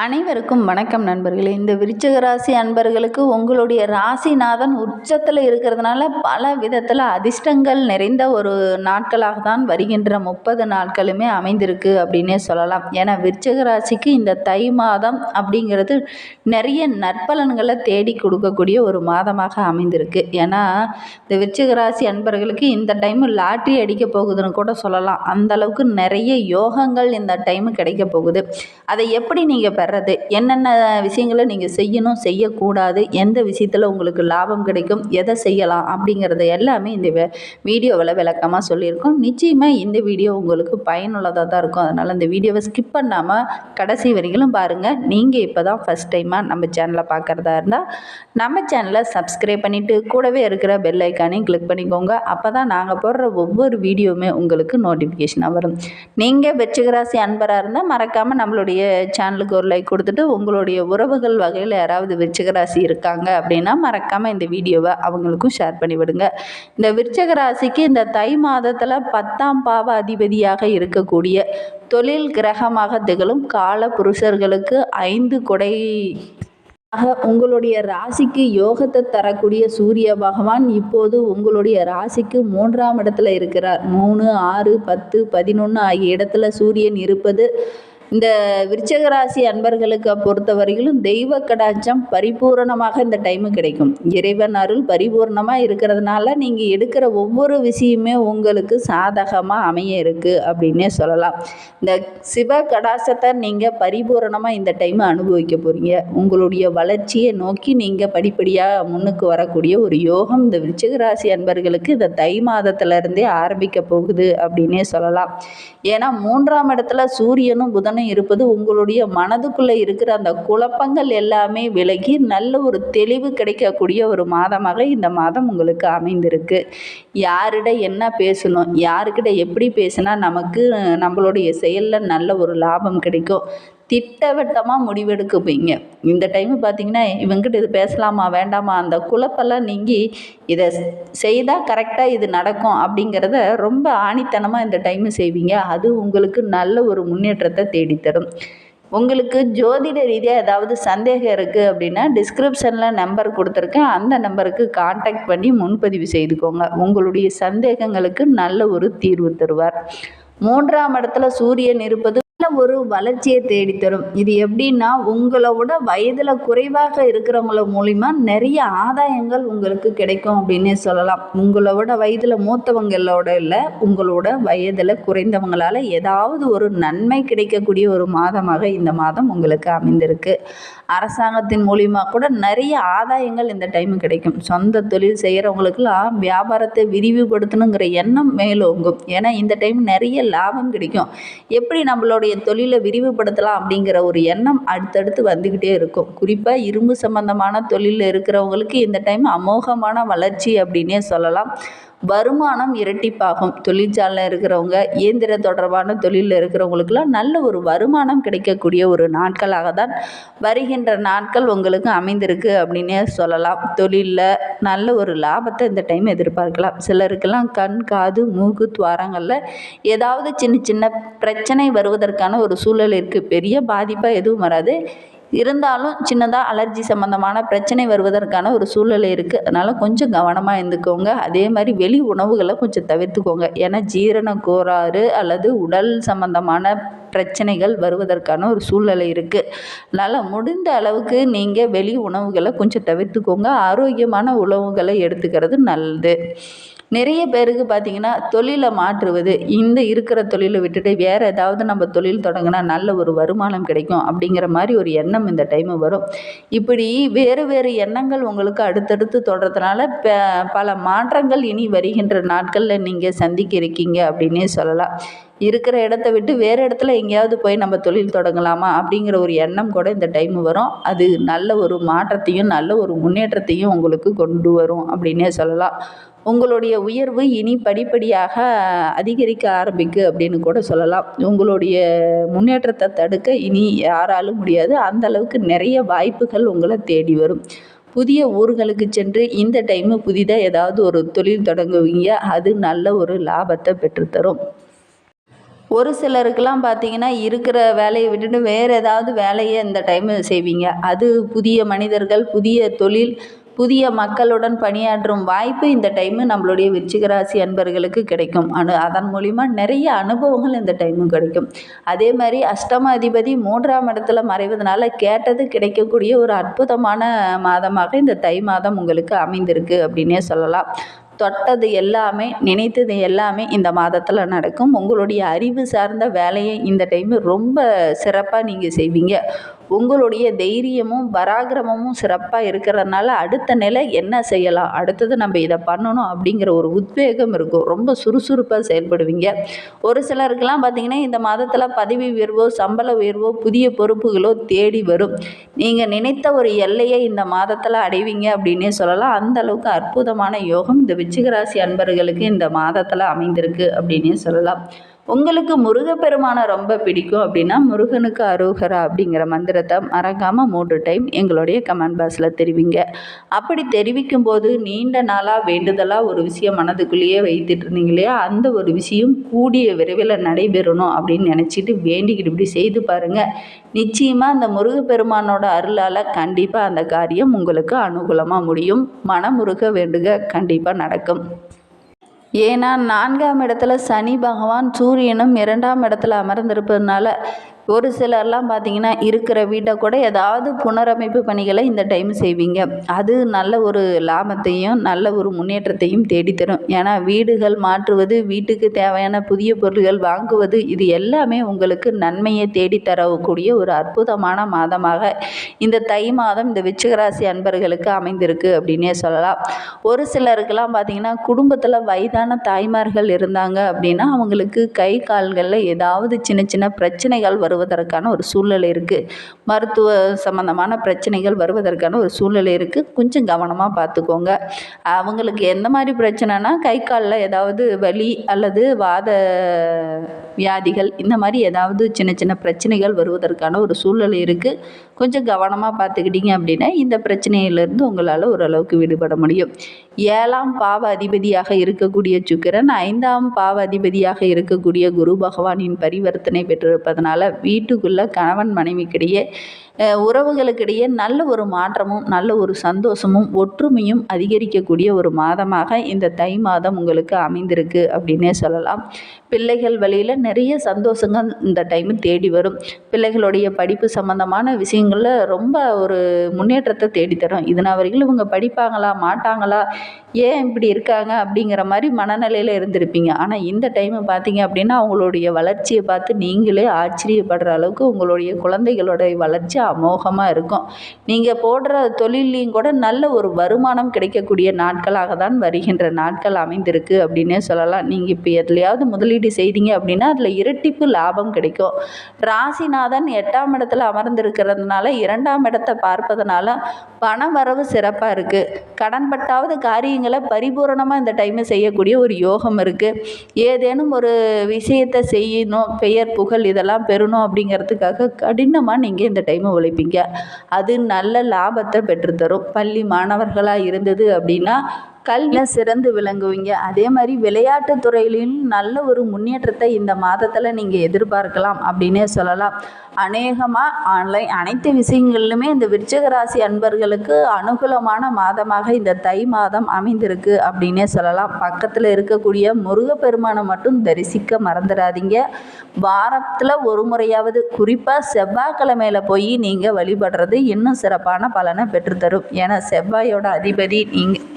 அனைவருக்கும் வணக்கம் நண்பர்களே. இந்த விருச்சிக ராசி அன்பர்களுக்கு உங்களுடைய ராசிநாதன் உச்சத்தில் இருக்கிறதுனால பல விதத்தில் அதிர்ஷ்டங்கள் நிறைந்த ஒரு நாட்களாக தான் வருகின்ற முப்பது நாட்களுமே அமைந்திருக்கு அப்படின்னே சொல்லலாம். ஏன்னா விருச்சிக ராசிக்கு இந்த தை மாதம் அப்படிங்கிறது நிறைய நற்பலன்களை தேடி கொடுக்கக்கூடிய ஒரு மாதமாக அமைந்திருக்கு. ஏன்னா இந்த விருச்சிக ராசி அன்பர்களுக்கு இந்த டைம் லாட்ரி அடிக்க போகுதுன்னு கூட சொல்லலாம். அந்தளவுக்கு நிறைய யோகங்கள் இந்த டைமு கிடைக்க போகுது. அதை எப்படி நீங்கள் பெறது என்னென்ன விஷயங்களை நீங்கள் செய்யணும் செய்யக்கூடாது எந்த விஷயத்தில் உங்களுக்கு லாபம் கிடைக்கும் எதை செய்யலாம் அப்படிங்கிறத எல்லாமே இந்த வீடியோவில் விளக்கமாக சொல்லியிருக்கோம். நிச்சயமாக இந்த வீடியோ உங்களுக்கு பயனுள்ளதாக தான் இருக்கும். அதனால் இந்த வீடியோவை ஸ்கிப் பண்ணாமல் கடைசி வரைகளும் பாருங்கள் நீங்கள் இப்போ தான் ஃபஸ்ட் டைமாக நம்ம சேனலை பார்க்குறதா இருந்தால் நம்ம சேனலை சப்ஸ்கிரைப் பண்ணிவிட்டு கூடவே இருக்கிற பெல் ஐக்கானையும் கிளிக் பண்ணிக்கோங்க. அப்போ தான் நாங்கள் போடுற ஒவ்வொரு வீடியோவுமே உங்களுக்கு நோட்டிஃபிகேஷனாக வரும். நீங்கள் வெற்றிகராசி அன்பராக இருந்தால் மறக்காமல் நம்மளுடைய சேனலுக்கு ஒரு லைக் கொடுத்துட்டு உங்களுடைய உறவுகள் வகையில் யாராவது விருச்சகராசி இருக்காங்க அப்படின்னா மறக்காமல் இந்த வீடியோவை அவங்களுக்கும் ஷேர் பண்ணி விடுங்க இந்த விருச்சகராசிக்கு இந்த தை மாதத்தில் பத்தாம் பாவ அதிபதியாக இருக்கக்கூடிய தொழில் கிரகமாக திகழும் கால புருஷர்களுக்கு ஐந்து கொடை ஆக உங்களுடைய ராசிக்கு யோகத்தை தரக்கூடிய சூரிய பகவான் இப்போது உங்களுடைய ராசிக்கு மூன்றாம் இடத்துல இருக்கிறார். மூணு ஆறு பத்து பதினொன்று ஆகிய இடத்துல சூரியன் இருப்பது இந்த விருச்சக ராசி அன்பர்களுக்கு பொறுத்தவரையிலும் தெய்வ கடாச்சம் பரிபூரணமாக இந்த டைமு கிடைக்கும். இறைவன் அருள் பரிபூர்ணமாக இருக்கிறதுனால நீங்கள் எடுக்கிற ஒவ்வொரு விஷயமே உங்களுக்கு சாதகமாக அமைய இருக்குது அப்படின்னே சொல்லலாம். இந்த சிவ கடாசத்தை நீங்கள் பரிபூரணமாக இந்த டைம் அனுபவிக்க போகிறீங்க உங்களுடைய வளர்ச்சியை நோக்கி நீங்கள் படிப்படியாக முன்னுக்கு வரக்கூடிய ஒரு யோகம் இந்த விருச்சிக ராசி அன்பர்களுக்கு இந்த தை மாதத்துலேருந்தே ஆரம்பிக்க போகுது அப்படின்னே சொல்லலாம். ஏன்னா மூன்றாம் இடத்துல சூரியனும் புதனும் இருப்பது உங்களுடைய மனதுக்குள்ளே இருக்கிற அந்த குழப்பங்கள் எல்லாமே விலகி நல்ல ஒரு தெளிவு கிடைக்கக்கூடிய ஒரு மாதமாக இந்த மாதம் உங்களுக்கு அமைந்திருக்கு. யாரிட என்ன பேசணும் யாருக்கிட்ட எப்படி பேசினா நமக்கு நம்மளுடைய செயலில் நல்ல ஒரு லாபம் கிடைக்கும். திட்டவட்டமாக முடிவெடுக்குப்பீங்க இந்த டைமு பார்த்தீங்கன்னா இவங்ககிட்ட இது பேசலாமா வேண்டாமா அந்த குழப்பெல்லாம் நீங்கி இதை செய்தால் கரெக்டாக இது நடக்கும் அப்படிங்கிறத ரொம்ப ஆணித்தனமாக இந்த டைமு செய்வீங்க. அது உங்களுக்கு நல்ல ஒரு முன்னேற்றத்தை தேடித்தரும். உங்களுக்கு ஜோதிட ரீதியாக ஏதாவது சந்தேகம் இருக்குது அப்படின்னா டிஸ்கிரிப்ஷனில் நம்பர் கொடுத்துருக்கேன். அந்த நம்பருக்கு காண்டாக்ட் பண்ணி முன்பதிவு செய்துக்கோங்க. உங்களுடைய சந்தேகங்களுக்கு நல்ல ஒரு தீர்வு தருவார். மூன்றாம் இடத்துல சூரியன் இருப்பது ஒரு வளர்ச்சியை தேடித்தரும். இது எப்படின்னா உங்களோட வயதில் குறைவாக இருக்கிறவங்கள மூலிமா நிறைய ஆதாயங்கள் உங்களுக்கு கிடைக்கும் அப்படின்னே சொல்லலாம். உங்களோட வயதில் மூத்தவங்களோட இல்லை உங்களோட வயதில் குறைந்தவங்களால் ஏதாவது ஒரு நன்மை கிடைக்கக்கூடிய ஒரு மாதமாக இந்த மாதம் உங்களுக்கு அமைந்திருக்கு. அரசாங்கத்தின் மூலிமா கூட நிறைய ஆதாயங்கள் இந்த டைம் கிடைக்கும். சொந்த தொழில் செய்கிறவங்களுக்கெல்லாம் வியாபாரத்தை விரிவுபடுத்தணுங்கிற எண்ணம் மேலோங்கும். ஏன்னா இந்த டைம் நிறைய லாபம் கிடைக்கும். எப்படி நம்மளுடைய நம்மளுடைய தொழிலை விரிவுபடுத்தலாம் அப்படிங்கிற ஒரு எண்ணம் அடுத்தடுத்து வந்துக்கிட்டே இருக்கும். குறிப்பாக இரும்பு சம்மந்தமான தொழிலில் இருக்கிறவங்களுக்கு இந்த டைம் அமோகமான வளர்ச்சி அப்படின்னே சொல்லலாம். வருமானம் இரட்டிப்பாகும். தொழிற்சாலையில் இருக்கிறவங்க இயந்திர தொடர்பான தொழிலில் இருக்கிறவங்களுக்கெல்லாம் நல்ல ஒரு வருமானம் கிடைக்கக்கூடிய ஒரு நாட்களாக தான் வருகின்ற நாட்கள் உங்களுக்கு அமைந்திருக்கு அப்படின்னே சொல்லலாம். தொழிலில் நல்ல ஒரு லாபத்தை இந்த டைம் எதிர்பார்க்கலாம். சிலருக்கெல்லாம் கண் காது மூக்கு துவாரங்களில் ஏதாவது சின்ன சின்ன பிரச்சனை வருவதற்கான ஒரு சூழல் இருக்குது பெரிய பாதிப்பாக எதுவும் வராது. இருந்தாலும் சின்னதாக அலர்ஜி சம்மந்தமான பிரச்சனை வருவதற்கான ஒரு சூழ்நிலை இருக்குது அதனால் கொஞ்சம் கவனமாக இருந்துக்கோங்க. அதே மாதிரி வெளி உணவுகளை கொஞ்சம் தவிர்த்துக்கோங்க. ஏன்னா ஜீரண கோளாறு அல்லது உடல் சம்மந்தமான பிரச்சனைகள் வருவதற்கான ஒரு சூழ்நிலை இருக்குது அதனால் முடிந்த அளவுக்கு நீங்கள் வெளி உணவுகளை கொஞ்சம் தவிர்த்துக்கோங்க. ஆரோக்கியமான உணவுகளை எடுத்துக்கிறது நல்லது. நிறைய பேருக்கு பார்த்திங்கன்னா தொழிலை மாற்றுவது இந்த இருக்கிற தொழிலை விட்டுட்டு வேறு ஏதாவது நம்ம தொழில் தொடங்கினா நல்ல ஒரு வருமானம் கிடைக்கும் அப்படிங்கிற மாதிரி ஒரு எண்ணம் இந்த டைமு வரும். இப்படி வேறு வேறு எண்ணங்கள் உங்களுக்கு அடுத்தடுத்து தொடர்றதுனால பல மாற்றங்கள் இனி வருகின்ற நாட்களில் நீங்கள் சந்திக்க இருக்கீங்க அப்படின்னே சொல்லலாம். இருக்கிற இடத்த விட்டு வேறு இடத்துல எங்கேயாவது போய் நம்ம தொழில் தொடங்கலாமா அப்படிங்கிற ஒரு எண்ணம் கூட இந்த டைம் வரும். அது நல்ல ஒரு மாற்றத்தையும் நல்ல ஒரு முன்னேற்றத்தையும் உங்களுக்கு கொண்டு வரும் அப்படின்னே சொல்லலாம். உங்களுடைய உயர்வு இனி படிப்படியாக அதிகரிக்க ஆரம்பிக்கு அப்படின்னு கூட சொல்லலாம். உங்களுடைய முன்னேற்றத்தை தடுக்க இனி யாராலும் முடியாது. அந்த அளவுக்கு நிறைய வாய்ப்புகள் உங்களை தேடி வரும். புதிய ஊர்களுக்கு சென்று இந்த டைமு புதிதாக ஏதாவது ஒரு தொழில் தொடங்குவீங்க. அது நல்ல ஒரு லாபத்தை பெற்றுத்தரும். ஒரு சிலருக்கெல்லாம் பார்த்தீங்கன்னா இருக்கிற வேலையை விட்டுட்டு வேறு ஏதாவது வேலையை இந்த டைமு செய்வீங்க. அது புதிய மனிதர்கள் புதிய தொழில் புதிய மக்களுடன் பணியாற்றும் வாய்ப்பு இந்த டைமு நம்மளுடைய விருச்சிகராசி அன்பர்களுக்கு கிடைக்கும். அனு அதன் மூலிமா நிறைய அனுபவங்கள் இந்த டைமும் கிடைக்கும். அதே மாதிரி அஷ்டம அதிபதி மூன்றாம் இடத்துல மறைவதனால கேட்டது கிடைக்கக்கூடிய ஒரு அற்புதமான மாதமாக இந்த தை மாதம் உங்களுக்கு அமைந்திருக்கு அப்படின்னே சொல்லலாம். தொட்டது எல்லாமே நினைத்தது எல்லாமே இந்த மாதத்தில் நடக்கும். உங்களுடைய அறிவு சார்ந்த வேலையை இந்த டைமு ரொம்ப சிறப்பாக நீங்கள் செய்வீங்க. உங்களுடைய தைரியமும் பராக்கிரமமும் சிறப்பாக இருக்கிறதுனால அடுத்த நிலை என்ன செய்யலாம்? அடுத்தது நம்ம இதை பண்ணணும் அப்படிங்கிற ஒரு உத்வேகம் இருக்கும். ரொம்ப சுறுசுறுப்பாக செயல்படுவீங்க. ஒரு சிலருக்கெல்லாம் பார்த்திங்கன்னா இந்த மாதத்தில் பதவி உயர்வோ சம்பள உயர்வோ புதிய பொறுப்புகளோ தேடி வரும். நீங்கள் நினைத்த ஒரு எல்லையை இந்த மாதத்தில் அடைவீங்க அப்படின்னே சொல்லலாம். அந்த அளவுக்கு அற்புதமான யோகம் இந்த விச்சிகராசி அன்பர்களுக்கு இந்த மாதத்தில் அமைந்திருக்கு அப்படின்னே சொல்லலாம். உங்களுக்கு முருகப்பெருமானை ரொம்ப பிடிக்கும் அப்படின்னா முருகனுக்கு அருகரா அப்படிங்கிற மந்திரத்தை மறக்காமல் மூன்று டைம் எங்களுடைய கமெண்ட் பாக்ஸில் தெரிவிங்க. அப்படி தெரிவிக்கும் போது நீண்ட நாளாக வேண்டுதலாக ஒரு விஷயம் மனதுக்குள்ளேயே வைத்துட்டு இருந்தீங்க இல்லையா? அந்த ஒரு விஷயம் கூடிய விரைவில் நடைபெறணும் அப்படின்னு நினச்சிட்டு வேண்டிக்கிட்டு இப்படி செய்து பாருங்கள் நிச்சயமாக அந்த முருகப்பெருமானோட அருளால் கண்டிப்பாக அந்த காரியம் உங்களுக்கு அனுகூலமாக முடியும். மனமுருக வேண்டுக கண்டிப்பாக நடக்கும். ஏன்னா நான்காம் இடத்துல சனி பகவான் சூரியனும் இரண்டாம் இடத்துல அமர்ந்திருப்பதுனால ஒரு சிலர்லாம் பார்த்தீங்கன்னா இருக்கிற வீட்டை கூட ஏதாவது புனரமைப்பு பணிகளை இந்த டைம் செய்வீங்க. அது நல்ல ஒரு லாபத்தையும் நல்ல ஒரு முன்னேற்றத்தையும் தேடித்தரும். ஏன்னா வீடுகள் மாற்றுவது வீட்டுக்கு தேவையான புதிய பொருள்கள் வாங்குவது இது எல்லாமே உங்களுக்கு நன்மையை தேடித்தரக்கூடிய ஒரு அற்புதமான மாதமாக இந்த தை மாதம் இந்த விச்சகராசி அன்பர்களுக்கு அமைந்திருக்கு அப்படின்னே சொல்லலாம். ஒரு சிலருக்கெல்லாம் பார்த்தீங்கன்னா குடும்பத்தில் வயதான தாய்மார்கள் இருந்தாங்க அப்படின்னா அவங்களுக்கு கை கால்களில் ஏதாவது சின்ன சின்ன பிரச்சனைகள் வரும். வருவதற்கான ஒரு சூழ்நிலை இருக்குது மருத்துவ சம்மந்தமான பிரச்சனைகள் வருவதற்கான ஒரு சூழ்நிலை இருக்குது கொஞ்சம் கவனமாக பார்த்துக்கோங்க அவங்களுக்கு எந்த மாதிரி பிரச்சனைனா கை காலில் ஏதாவது வலி அல்லது வாத வியாதிகள் இந்த மாதிரி ஏதாவது சின்ன சின்ன பிரச்சனைகள் வருவதற்கான ஒரு சூழ்நிலை இருக்குது கொஞ்சம் கவனமாக பார்த்துக்கிட்டிங்க அப்படின்னா இந்த பிரச்சனையிலேருந்து உங்களால் ஓரளவுக்கு விடுபட முடியும். ஏழாம் பாவ அதிபதியாக இருக்கக்கூடிய சுக்கிரன் ஐந்தாம் பாவ அதிபதியாக இருக்கக்கூடிய குரு பகவானின் பரிவர்த்தனை பெற்றிருப்பதனால வீட்டுக்குள்ளே கணவன் மனைவிக்கிடையே உறவுகளுக்கிடையே நல்ல ஒரு மாற்றமும் நல்ல ஒரு சந்தோஷமும் ஒற்றுமையும் அதிகரிக்கக்கூடிய ஒரு மாதமாக இந்த தை மாதம் உங்களுக்கு அமைந்திருக்கு அப்படின்னே சொல்லலாம். பிள்ளைகள் வழியில் நிறைய சந்தோஷங்கள் இந்த டைமு தேடி வரும். பிள்ளைகளுடைய படிப்பு சம்மந்தமான விஷயங்களில் ரொம்ப ஒரு முன்னேற்றத்தை தேடித்தரும் இதனால் வரைக்கும் இவங்க படிப்பாங்களா மாட்டாங்களா ஏன் இப்படி இருக்காங்க அப்படிங்கிற மாதிரி மனநிலையில் இருந்திருப்பீங்க. ஆனால் இந்த டைமு பார்த்தீங்க அப்படின்னா அவங்களுடைய வளர்ச்சியை பார்த்து நீங்களே படுற அளவுக்கு உங்களுடைய குழந்தைகளுடைய வளர்ச்சி அமோகமாக இருக்கும். நீங்கள் போடுற தொழிலையும் கூட நல்ல ஒரு வருமானம் கிடைக்கக்கூடிய நாட்களாக தான் வருகின்ற நாட்கள் அமைந்திருக்கு அப்படின்னே சொல்லலாம். நீங்கள் இப்போ எதுலையாவது முதலீடு செய்தீங்க அப்படின்னா அதில் இரட்டிப்பு லாபம் கிடைக்கும். ராசிநாதன் எட்டாம் இடத்துல அமர்ந்திருக்கிறதுனால இரண்டாம் இடத்தை பார்ப்பதனால பண வரவு சிறப்பாக இருக்குது கடன்பட்டாவது காரியங்களை பரிபூரணமாக இந்த டைமை செய்யக்கூடிய ஒரு யோகம் இருக்குது ஏதேனும் ஒரு விஷயத்தை செய்யணும் பெயர் புகழ் இதெல்லாம் பெறணும் அப்படிங்கிறதுக்காக கடினமாக நீங்கள் இந்த டைமை உழைப்பீங்க. அது நல்ல லாபத்தை பெற்றுத்தரும். பள்ளி மாணவர்களாக இருந்தது அப்படின்னா கல்வியில் சிறந்து விளங்குவீங்க? அதே மாதிரி விளையாட்டு துறையிலும் நல்ல ஒரு முன்னேற்றத்தை இந்த மாதத்தில் நீங்கள் எதிர்பார்க்கலாம் அப்படின்னே சொல்லலாம். அநேகமாக ஆன்லைன் அனைத்து விஷயங்கள்லுமே இந்த விருச்சகராசி அன்பர்களுக்கு அனுகூலமான மாதமாக இந்த தை மாதம் அமைந்திருக்கு அப்படின்னே சொல்லலாம். பக்கத்தில் இருக்கக்கூடிய முருகப்பெருமானை மட்டும் தரிசிக்க மறந்துடாதீங்க. வாரத்தில் ஒரு முறையாவது குறிப்பாக செவ்வாய்க்கிழமையில் போய் நீங்கள் வழிபடுறது இன்னும் சிறப்பான பலனை பெற்றுத்தரும். ஏன்னா செவ்வாயோட அதிபதி நீங்கள்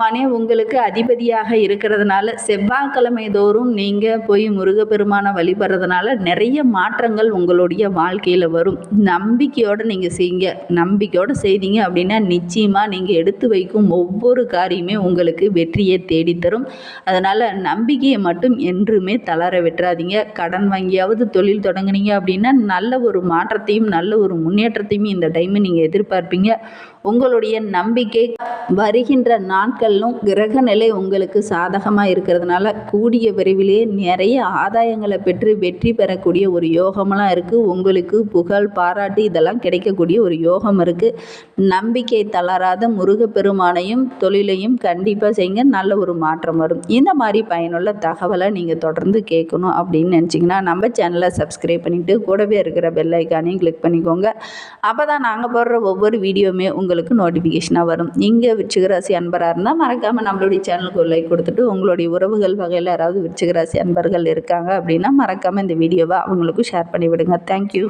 பெருமானே உங்களுக்கு அதிபதியாக இருக்கிறதுனால செவ்வாய்க்கிழமை தோறும் நீங்கள் போய் முருகப்பெருமானை வழிபடுறதுனால நிறைய மாற்றங்கள் உங்களுடைய வாழ்க்கையில் வரும். நம்பிக்கையோடு நீங்கள் செய்யுங்க. நம்பிக்கையோடு செய்தீங்க அப்படின்னா நிச்சயமாக நீங்கள் எடுத்து வைக்கும் ஒவ்வொரு காரியமே உங்களுக்கு வெற்றியை தேடித்தரும். அதனால் நம்பிக்கையை மட்டும் என்றுமே தளர விட்டுறாதீங்க. கடன் வாங்கியாவது தொழில் தொடங்குனீங்க அப்படின்னா நல்ல ஒரு மாற்றத்தையும் நல்ல ஒரு முன்னேற்றத்தையும் இந்த டைமு நீங்கள் எதிர்பார்ப்பீங்க. உங்களுடைய நம்பிக்கை வருகின்ற நாட்களிலும் கிரக நிலை உங்களுக்கு சாதகமாக இருக்கிறதுனால கூடிய விரைவிலேயே நிறைய ஆதாயங்களை பெற்று வெற்றி பெறக்கூடிய ஒரு யோகமெல்லாம் இருக்குது உங்களுக்கு புகழ் பாராட்டு இதெல்லாம் கிடைக்கக்கூடிய ஒரு யோகம் இருக்குது நம்பிக்கை தளராத முருகப்பெருமானையும் தொழிலையும் கண்டிப்பாக செய்யுங்க. நல்ல ஒரு மாற்றம் வரும். இந்த மாதிரி பயனுள்ள தகவலை நீங்கள் தொடர்ந்து கேட்கணும் அப்படின்னு நினச்சிங்கன்னா நம்ம சேனலை சப்ஸ்கிரைப் பண்ணிவிட்டு கூடவே இருக்கிற பெல்லைக்கானையும் கிளிக் பண்ணிக்கோங்க. அப்போ தான் நாங்கள் போடுற ஒவ்வொரு வீடியோவுமே உங்களுக்கு நோட்டிஃபிகேஷனாக வரும். நீங்கள் விருச்சிகராசி அன்பராக இருந்தால் மறக்காமல் நம்மளுடைய சேனலுக்கு ஒரு லைக் கொடுத்துட்டு உங்களுடைய உறவுகள் வகையில் யாராவது விருச்சிகராசி அன்பர்கள் இருக்காங்க அப்படின்னா மறக்காமல் இந்த வீடியோவை அவங்களுக்கும் ஷேர் பண்ணி விடுங்க தேங்க்யூ